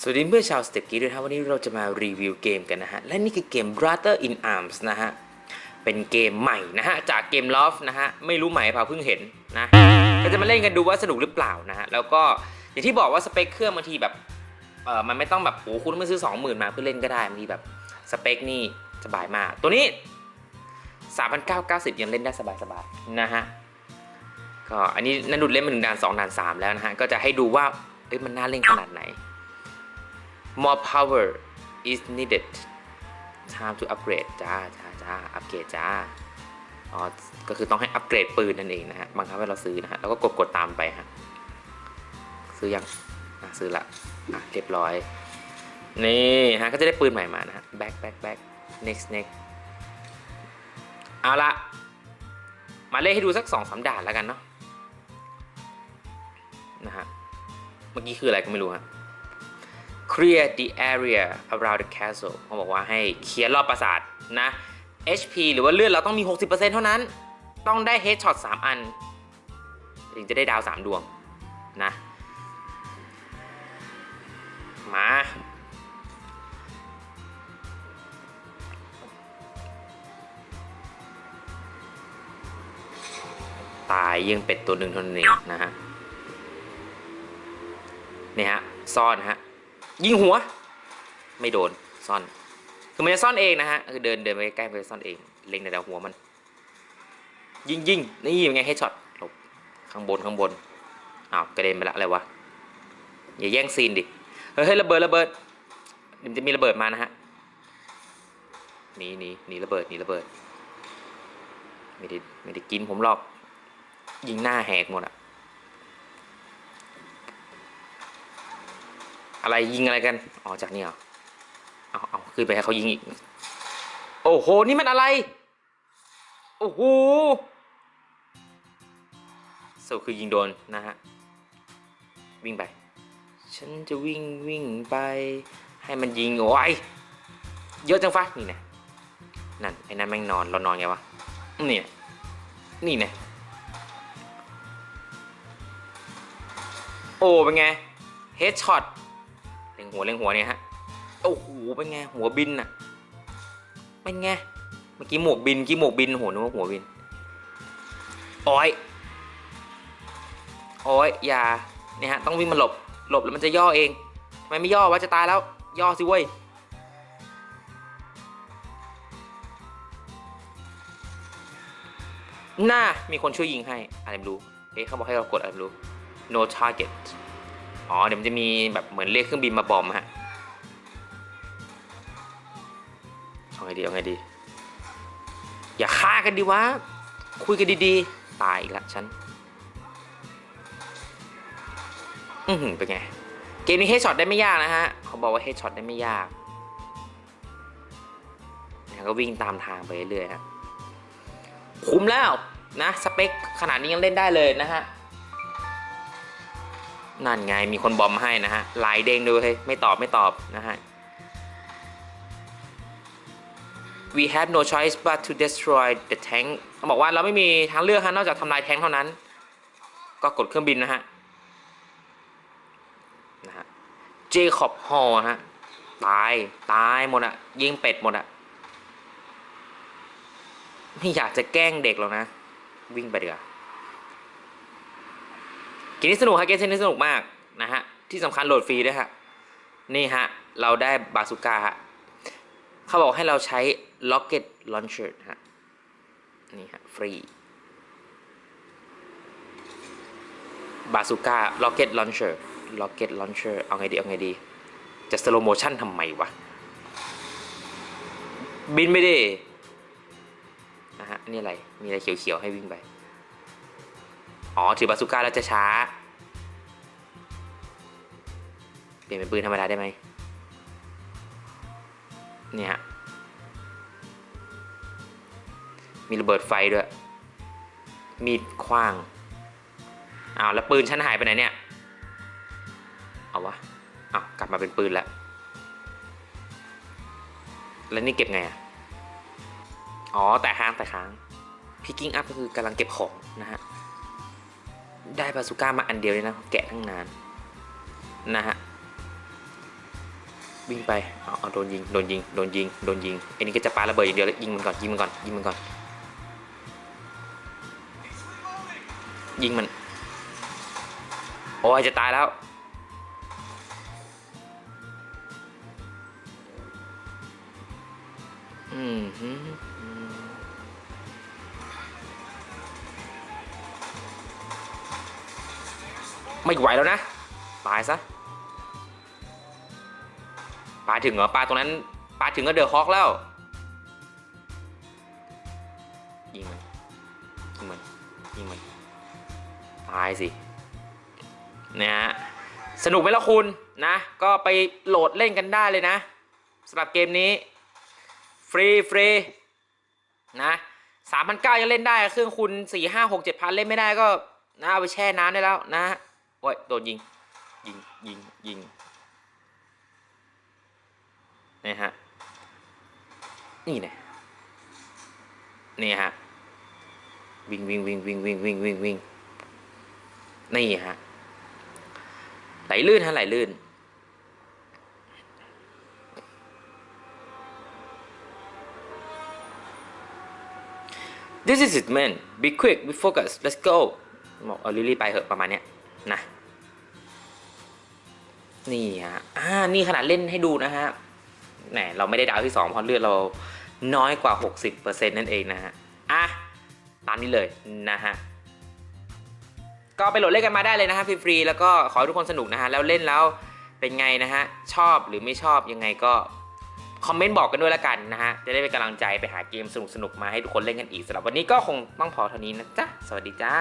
สวัสดีเพื่อนชาวสเต็ปกี้ด้วยครับวันนี้เราจะมารีวิวเกมกันนะฮะ และนี่คือเกม Brother in Arms นะฮะ เป็นเกมใหม่นะฮะ จากเกม Loft นะฮะ ไม่รู้ใหม่เปล่าเพิ่งเห็นนะ ก็จะมาเล่นกันดูว่าสนุกหรือเปล่านะฮะ แล้วก็อย่างที่บอกว่าสเปคเครื่องบางทีแบบเออมันไม่ต้องแบบโอ้คุณต้องไปซื้อ 20,000 มาเพื่อเล่นก็ได้บางทีแบบสเปคนี่สบายมาก ตัวนี้ 3,990 ยังเล่นได้สบายๆนะฮะก็อันนี้นันดุดเล่นมาหนึ่งด่านสองด่านสามแล้วนะฮะก็จะให้ดูว่าเอ้ยมันน่าเล่นขนาดไหน more power is needed time to upgrade จ้าจ้าจ้าอัปเกรดจ้าอ๋อก็คือต้องให้อัปเกรดปืนนั่นเองนะฮะบังคับให้เราซื้อนะฮะแล้วก็กดกดตามไปฮะซื้อยังอะซื้อละอะเรียบร้อย นี่ฮะก็จะได้ปืนใหม่มานะฮะ back back back next next เอาละมาเล่นให้ดูสักสองสามด่านแล้วกันเนาะนะฮะเมื่อกี้คืออะไรก็ไม่รู้ฮะ clear the area around the castle เขาบอกว่าให้เคลียร์รอบปราสาทนะ HP หรือว่าเลือดเราต้องมี 60%เท่านั้น ต้องได้ headshot 3 อัน ถึงจะได้ดาว 3 ดวงนะ มา ตายยังเป็ดตัวหนึ่งเท่านั้นเองนะฮะ นี่ฮะ ซ่อนฮะ ยิงหัว ไม่โดนซ่อน คือมันจะซ่อนเองนะฮะคือเดินเดินไปใกล้ๆมันจะซ่อนเองเล็งในดาวหัวมัน ยิงยิงนี่ยังไงให้ช็อตหลบข้างบนข้างบนอ้าวกระเด็นไปละอะไรวะอย่าแย่งซีนดิเฮ้ยระเบิดระเบิดเดี๋ยวมันจะมีระเบิดมานะฮะหนีหนีหนีระเบิดหนีระเบิดไม่ได้ไม่ได้กินผมหรอกยิงหน้าแหกหมดอะ อะไรยิงอะไรกัน อ๋อจากนี่เหรอเอาเอาขึ้นไปให้เขายิงอีก โอ้โห นี่มันอะไร โอ้โหสรุปคือยิงโดนนะฮะ วิ่งไป ฉันจะวิ่งวิ่งไป ให้มันยิงโอ้ยเยอะจังฟะนี่นะนั่นไอ้นั่นแม่งนอนเรานอนไงวะ นี่นี่นะโอ้เป็นไงเฮดช็อต งหัวเล็งหัวเนี่ยฮะโอ้โหเป็นไงหัวบินอะเป็นไงเมื่อกี้หมวกบินเมื่อกี้หมวกบินโหนึกว่าหัวบินโอ้ยโอ้ยอย่าเนี่ยฮะต้องวิ่งมาหลบหลบแล้วมันจะย่อเองทำไมไม่ย่อวะจะตายแล้ว ย่อสิเว้ยน่ามีคนช่วยยิงให้อะไรไม่รู้ เอ๊ะเขาบอกให้เรากดอะไรไม่รู้ no target อ๋อเดี๋ยวมันจะมีแบบเหมือนเรียกเครื่องบินมาบอมฮะเอาไงดีเอาไงดี อย่าฆ่ากันดีวะ คุยกันดีๆ ตายอีกแล้วฉัน อือหือเป็นไง เกมนี้เฮดช็อตได้ไม่ยากนะฮะ เขาบอกว่าเฮดช็อตได้ไม่ยากแล้วก็วิ่งตามทางไปเรื่อยๆฮะ คุ้มแล้วนะ สเปคขนาดนี้ยังเล่นได้เลยนะฮะ นั่นไงมีคนบอมให้นะฮะลายเด้งด้วยเฮ้ยไม่ตอบไม่ตอบนะฮะ we have no choice but to destroy the tank เขาบอกว่าเราไม่มีทางเลือกฮะนอกจากทำลายแทงเท่านั้น ก็กดเครื่องบินนะฮะนะฮะเจคอบฮอลฮะตายตายหมดอะยิงเป็ดหมดอะไม่อยากจะแกล้งเด็กหรอกนะ วิ่งไปเดือเก มนี้สนุกฮะเกมนี้สนุกมากนะฮะที่สำคัญโหลดฟรีด้วยฮะนี่ฮะเราได้บาซูก้าฮะเขาบอกให้เราใช้ Rocket Launcher ฮะนี่ฮะฟรีบาซูก้า Rocket Launcher Rocket Launcher เอาไงดี เอาไงดี จะสโลโมชั่นทำไมวะ บินไม่ได้นะฮะนี่อะไร มีอะไรเขียวๆ ให้วิ่งไป อ๋อ ถือบาซูก้าแล้วจะช้า ลี่ยนเป็นปืนธรรมดาได้ไหมเนี่ย มีระเบิดไฟด้วย มีดคว้าง อ้าว แล้วปืนฉันหายไปไหนเนี่ย เอาวะอ้าวกลับมาเป็นปืนแล้ว แล้วนี่เก็บไงอะ อ๋อ แต่ค้างแต่ค้างพิกกิ้งอัพก็คือกำลังเก็บของนะฮะ ได้บาซูก้ามาอันเดียวเลยนะ แกะทั้งนานนะฮะ วิ่งไปเอาโดนยิงโดนยิงโดนยิงโดนยิงไอ้นี่ก็จะปาระเบิดอย่างเดียวเลยยิงมันก่อนยิงมันก่อนยิงมันก่อนยิงมันโอ้ยจะตายแล้วอืมฮึอืมไม่ไหวแล้วนะ ตายซะ ปลาถึงเหรอปลาตรงนั้นปลาถึงก็เดือดฮอกแล้วยิงมันยิงมันยิงมันตายสินะฮะสนุกไหมล่ะคุณนะ ก็ไปโหลดเล่นกันได้เลยนะสำหรับเกมนี้ ฟรีฟรีนะสามพันเก้ายังเล่นได้ เครื่องคุณสี่ห้าหกเจ็ดพันเล่นไม่ได้ก็นะเอาไปแช่น้ำได้แล้วนะโอ้ยโดนยิง ยิงยิงยิง นี่ฮะนี่นะนี่ฮะวิ่งวิ่งวิ่งวิ่งวิ่งวิ่งวิ่งวิ่งนี่ฮะไหลลื่นฮะไหลลื่น This is it man be quick be focused let's go บอกเอาลิลี่ไปเหอะประมาณเนี้ยนะนี่ฮะอ่านี่ขนาดเล่นให้ดูนะฮะ แหมเราไม่ได้ดาวที่สองเพราะเลือดเราน้อยกว่า 60%นั่นเองนะฮะอะตามนี้เลยนะฮะก็ไปโหลดเล่นกันมาได้เลยนะฮะฟรีๆแล้วก็ขอให้ทุกคนสนุกนะฮะแล้วเล่นแล้วเป็นไงนะฮะชอบหรือไม่ชอบยังไงก็คอมเมนต์บอกกันด้วยละกันนะฮะ จะได้เป็นกำลังใจไปหาเกมสนุกๆ มาให้ทุกคนเล่นกันอีกสำหรับวันนี้ก็คงต้องพอเท่านี้นะจ๊ะ สวัสดีจ้า